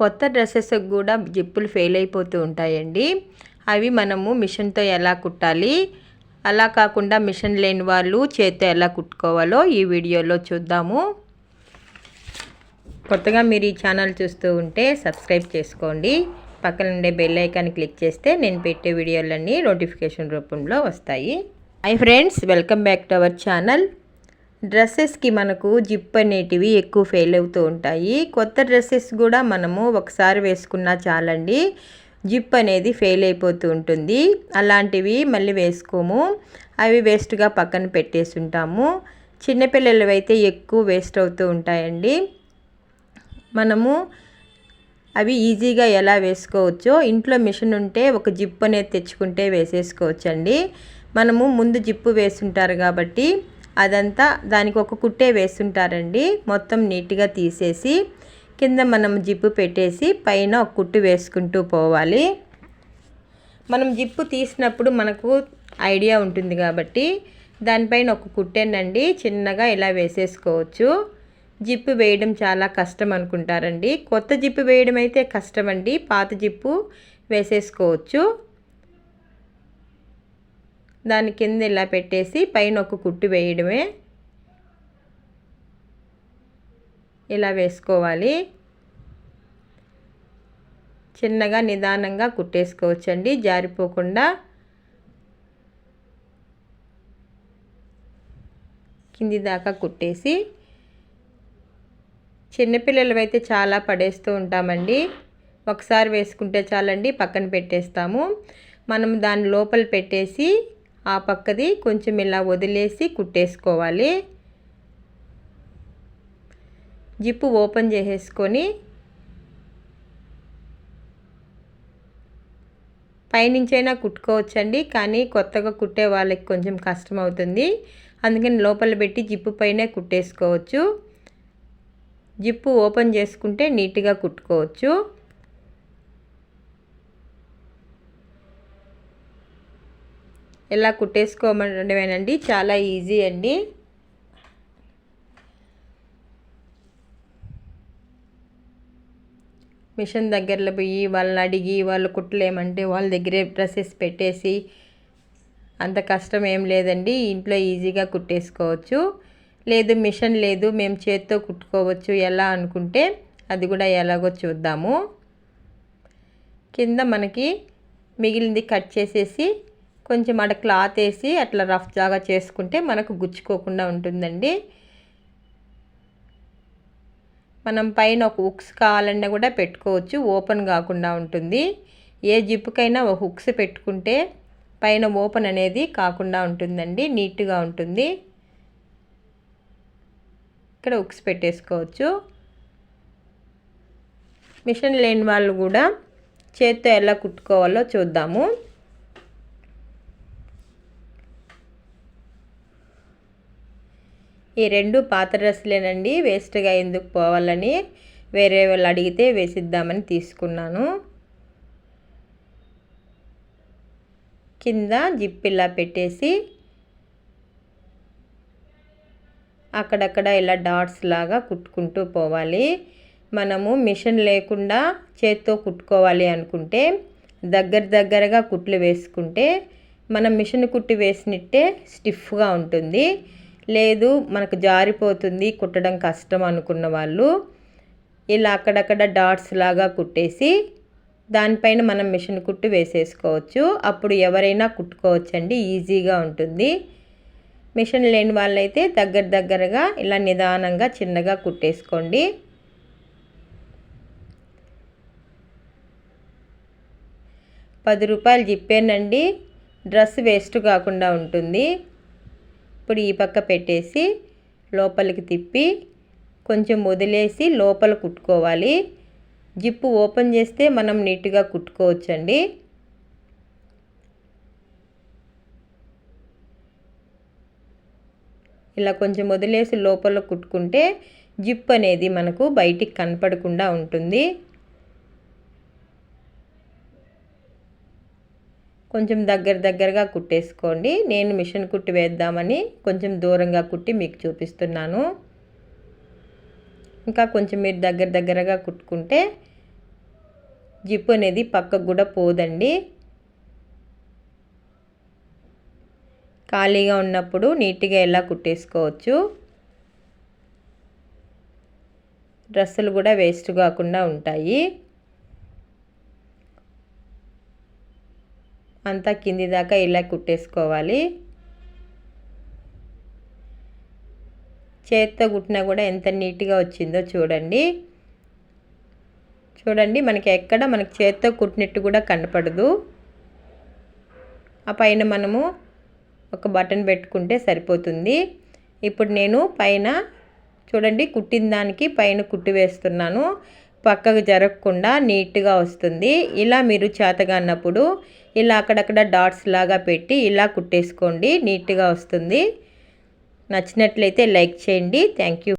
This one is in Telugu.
కొత్త డ్రెస్సెస్కి కూడా జిప్పులు ఫెయిల్ అయిపోతూ ఉంటాయండి. అవి మనము మిషన్తో ఎలా కుట్టాలి? అలా కాకుండా మిషన్ లేని వాళ్ళు చేత్తో ఎలా కుట్టుకోవాలో ఈ వీడియోలో చూద్దాము. కొత్తగా మీరు ఈ ఛానల్ చూస్తూ ఉంటే సబ్స్క్రైబ్ చేసుకోండి. పక్కన ఉండే బెల్ ఐకాన్ క్లిక్ చేస్తే నేను పెట్టే వీడియోలన్నీ నోటిఫికేషన్ రూపంలో వస్తాయి. Hi friends welcome back to our channel. డ్రెస్సెస్కి మనకు జిప్ అనేటివి ఎక్కువ ఫెయిల్ అవుతూ ఉంటాయి. కొత్త డ్రెస్సెస్ కూడా మనము ఒకసారి వేసుకున్నా చాలండి. జిప్ అనేది ఫెయిల్ అయిపోతూ ఉంటుంది. అలాంటివి మళ్ళీ వేసుకోము. అవి వేస్ట్గా పక్కన పెట్టేసి ఉంటాము. చిన్నపిల్లలు అయితే ఎక్కువ వేస్ట్ అవుతూ ఉంటాయండి. మనము అవి ఈజీగా ఎలా వేసుకోవచ్చో ఇంట్లో మిషన్ ఉంటే ఒక జిప్ అనేది తెచ్చుకుంటే వేసేసుకోవచ్చండి. మనము ముందు జిప్పు వేసుంటారు కాబట్టి అదంతా దానికి ఒక కుట్టే వేస్తుంటారండి. మొత్తం నీట్గా తీసేసి కింద మనం జిప్పు పెట్టేసి పైన ఒక కుట్టు వేసుకుంటూ పోవాలి. మనం జిప్పు తీసినప్పుడు మనకు ఐడియా ఉంటుంది కాబట్టి దానిపైన ఒక కుట్టేనండి. చిన్నగా ఇలా వేసేసుకోవచ్చు. జిప్పు వేయడం చాలా కష్టం అనుకుంటారండి. కొత్త జిప్పు వేయడం అయితే కష్టం అండి పాత జిప్పు వేసేసుకోవచ్చు. దాని కింద ఇలా పెట్టేసి పైన ఒక కుట్టు వేయడమే. ఇలా వేసుకోవాలి. చిన్నగా నిదానంగా కుట్టేసుకోవచ్చండి. జారిపోకుండా కింది దాకా కుట్టేసి చిన్నపిల్లలు అయితే చాలా పడేస్తూ ఉంటామండి. ఒకసారి వేసుకుంటే చాలండి పక్కన పెట్టేస్తాము. మనం దాని లోపల పెట్టేసి ఆ పక్కది కొంచెం ఇలా వదిలేసి కుట్టేసుకోవాలి. జిప్పు ఓపెన్ చేసేసుకొని పైనుంచైనా కుట్టుకోవచ్చండి కానీ కొత్తగా కుట్టే వాళ్ళకి కొంచెం కష్టం అవుతుంది అందుకని లోపల పెట్టి జిప్పు పైనే కుట్టేసుకోవచ్చు. జిప్పు ఓపెన్ చేసుకుంటే నీట్గా కుట్టుకోవచ్చు. ఇలా కుట్టేసుకోమడమేనండి చాలా ఈజీ అండి. మిషన్ దగ్గరలో పోయి వాళ్ళని అడిగి వాళ్ళు కుట్టలేమంటే వాళ్ళ దగ్గరే డ్రెస్సెస్ పెట్టేసి అంత కష్టం ఏం లేదండి. ఇంట్లో ఈజీగా కుట్టేసుకోవచ్చు. లేదు మిషన్ లేదు మేము చేత్తో కుట్టుకోవచ్చు. ఎలా అనుకుంటే అది కూడా ఎలాగో చూద్దాము. కింద మనకి మిగిలింది కట్ చేసేసి కొంచెం అక్కడ క్లాత్ వేసి అట్లా రఫ్ జాగా చేసుకుంటే మనకు గుచ్చుకోకుండా ఉంటుందండి. మనం పైన ఒక హుక్స్ కావాలన్నా కూడా పెట్టుకోవచ్చు ఓపెన్ కాకుండా ఉంటుంది. ఏ జిప్పుకైనా ఒక హుక్స్ పెట్టుకుంటే పైన ఓపెన్ అనేది కాకుండా ఉంటుందండి నీట్గా ఉంటుంది. ఇక్కడ హుక్స్ పెట్టేసుకోవచ్చు. మిషన్ లేని వాళ్ళు కూడా చేత్తో ఎలా కుట్టుకోవాలో చూద్దాము. ఈ రెండు పాత డ్రెస్సులేనండి వేస్ట్గా ఎందుకు పోవాలని వేరే వాళ్ళు అడిగితే వేసిద్దామని తీసుకున్నాను. కింద జిప్ ఇలా పెట్టేసి అక్కడక్కడ ఇలా డాట్స్ లాగా కుట్టుకుంటూ పోవాలి. మనము మిషన్ లేకుండా చేత్తో కుట్టుకోవాలి అనుకుంటే దగ్గర దగ్గరగా కుట్లు వేసుకుంటే మనం మిషన్ కుట్టి వేసినట్టే స్టిఫ్గా ఉంటుంది. లేదు మనకు జారిపోతుంది కుట్టడం కష్టం అనుకున్న వాళ్ళు ఇలా అక్కడక్కడ డాట్స్ లాగా కుట్టేసి దానిపైన మనం మిషన్ కుట్టి వేసేసుకోవచ్చు. అప్పుడు ఎవరైనా కుట్టుకోవచ్చండి ఈజీగా ఉంటుంది. మిషన్ లేని వాళ్ళైతే దగ్గర దగ్గరగా ఇలా నిదానంగా చిన్నగా కుట్టేసుకోండి. పది రూపాయలు జిప్పేనండి. డ్రెస్ వేస్ట్ కాకుండా ఉంటుంది. ఇప్పుడు ఈ పక్క పెట్టేసి లోపలికి తిప్పి కొంచెం వదిలేసి లోపల కుట్టుకోవాలి. జిప్పు ఓపెన్ చేస్తే మనం నీట్గా కుట్టుకోవచ్చండి. ఇలా కొంచెం వదిలేసి లోపల కుట్టుకుంటే జిప్ అనేది మనకు బయటికి కనపడకుండా ఉంటుంది. కొంచెం దగ్గర దగ్గరగా కుట్టేసుకోండి. నేను మిషన్ కుట్టి వేద్దామని కొంచెం దూరంగా కుట్టి మీకు చూపిస్తున్నాను. ఇంకా కొంచెం మీరు దగ్గర దగ్గరగా కుట్టుకుంటే జిప్ అనేది పక్కకు కూడా పోదండి. ఖాళీగా ఉన్నప్పుడు నీట్గా ఎలా కుట్టేసుకోవచ్చు? డ్రెస్సులు కూడా వేస్ట్ కాకుండా ఉంటాయి. అంతా కింది దాకా ఇలా కుట్టేసుకోవాలి. చేత్తో కుట్టినా కూడా ఎంత నీట్గా వచ్చిందో చూడండి. చూడండి మనకి ఎక్కడ మనకి చేత్తో కుట్టినట్టు కూడా కనపడదు. ఆ పైన మనము ఒక బటన్ పెట్టుకుంటే సరిపోతుంది. ఇప్పుడు నేను పైన చూడండి కుట్టిన దానికి పైన కుట్టి వేస్తున్నాను. పక్కకు జరగకుండా నీట్గా వస్తుంది. ఇలా మీరు చేతగా అన్నప్పుడు ఇలా అక్కడక్కడ డాట్స్ లాగా పెట్టి ఇలా కుట్టేసుకోండి. నీట్గా వస్తుంది. నచ్చినట్లయితే లైక్ చేయండి. Thank you.